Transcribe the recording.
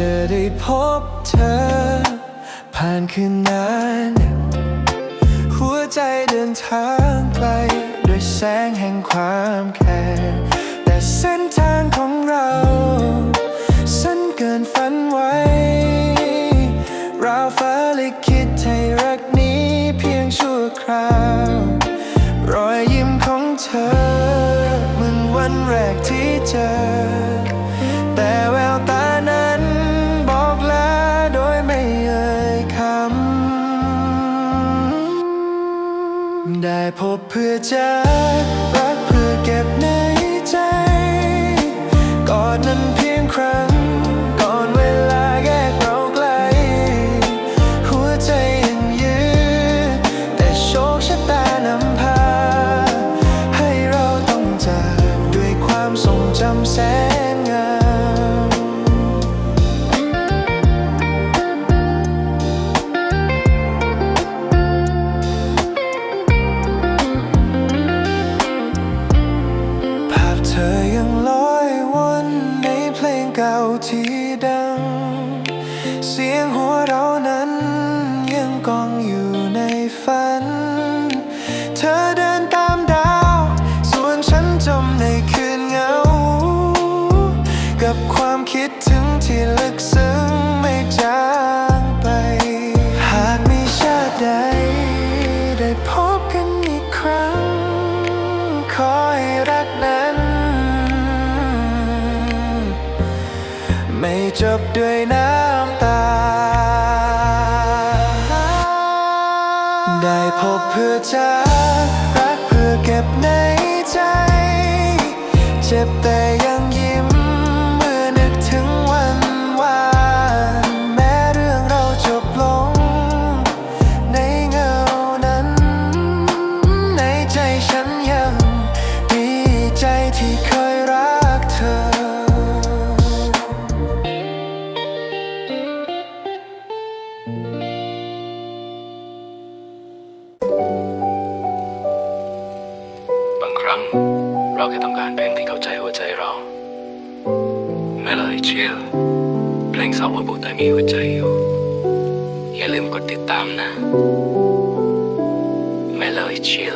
จะได้พบเธอ ผ่านคืนนั้น หัวใจเดินทางไกลด้วยแสงแห่งความแค้นแต่เส้นทางของเราสั้นเกินฝันไว้ ราวฟ้าลิขิตให้รักนี้เพียงชั่วคราว รอยยิ้มของเธอ เหมือนวันแรกที่เจอ แต่แววตา ได้พบเพื่อจะรักเพื่อ ธอยังลอยวนในเพลงเก่าที่ดัง เสียงหัวเรานั้นยังกองอยู่ในฝัน เธอเดินตามดาว ส่วนฉันจมในคืนเหงา กับความคิดถึงที่ลึกซึ้งไม่จางไป หากมีชาติใด จบด้วยน้ำตา ได้พบเพื่อจะรักเพื่อเก็บในใจ เจ็บแต่ยังยิ้ เราแค่ต้องการเพลงที่เข้าใจหัวใจเรา ไม่เลยเชื่อเพลงสาวบุตรแต่มีหัวใจอยู่ อย่าลืมกดติดตามนะ ไม่เลยเชื่อ